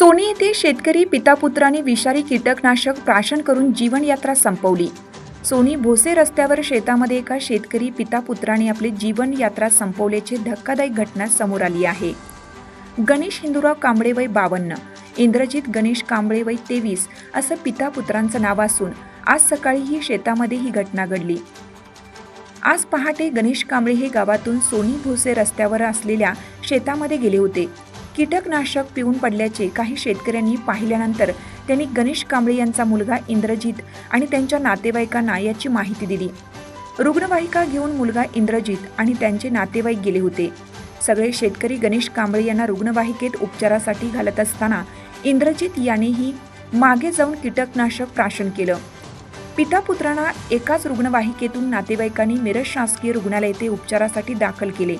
Sony येथे शेतकरी पितापुत्रांनी विषारी कीटकनाशक प्राशन करून जीवनयात्रा संपवली. सोनी भोसे रस्त्यावर शेतामध्ये एका शेतकरी पितापुत्राने आपली जीवनयात्रा संपवल्याची धक्कादायक घटना समोर आली आहे. गणेश हिंदूराव कांबळे वय बावन्न इंद्रजित गणेश कांबळे वय तेवीस असं पितापुत्रांचं नाव असून आज सकाळी ही शेतामध्ये ही घटना घडली. आज पहाटे गणेश कांबळे हे गावातून सोनी भोसे रस्त्यावर असलेल्या शेतामध्ये गेले होते. कीटकनाशक पिऊन पडल्याचे काही शेतकऱ्यांनी पाहिल्यानंतर त्यांनी गणेश कांबळे यांचा मुलगा इंद्रजित आणि त्यांच्या नातेवाईकांना याची माहिती दिली. रुग्णवाहिका घेऊन मुलगा इंद्रजित आणि त्यांचे नातेवाईक गेले होते. सगळे शेतकरी गणेश कांबळे यांना रुग्णवाहिकेत उपचारासाठी घालत असताना इंद्रजित यानेही मागे जाऊन कीटकनाशक प्राशन केलं. पितापुत्रांना एकाच रुग्णवाहिकेतून नातेवाईकांनी मिरज शासकीय रुग्णालय येथे उपचारासाठी दाखल केले.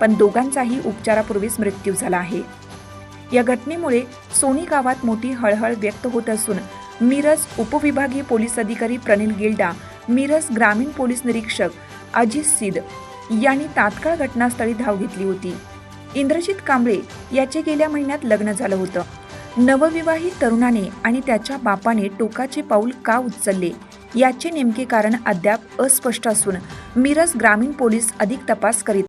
पण दोघांचाही उपचारापूर्वीच मृत्यू झाला आहे. या घटनेमुळे सोनी गावात मोठी हळहळ व्यक्त होत असून मिरज उपविभागीय पोलीस अधिकारी प्रनिल गिल्डा मिरज ग्रामीण पोलीस निरीक्षक अजित सिद यांनी तात्काळ घटनास्थळी धाव घेतली होती. इंद्रजित कांबळे याचे गेल्या महिन्यात लग्न झालं होतं. नवविवाहित तरुणाने आणि त्याच्या बापाने टोकाचे पाऊल का उचलले? याचे नेमके कारण अद्याप अस्पष्ट असून मिरज ग्रामीण पोलीस अधिक तपास करीत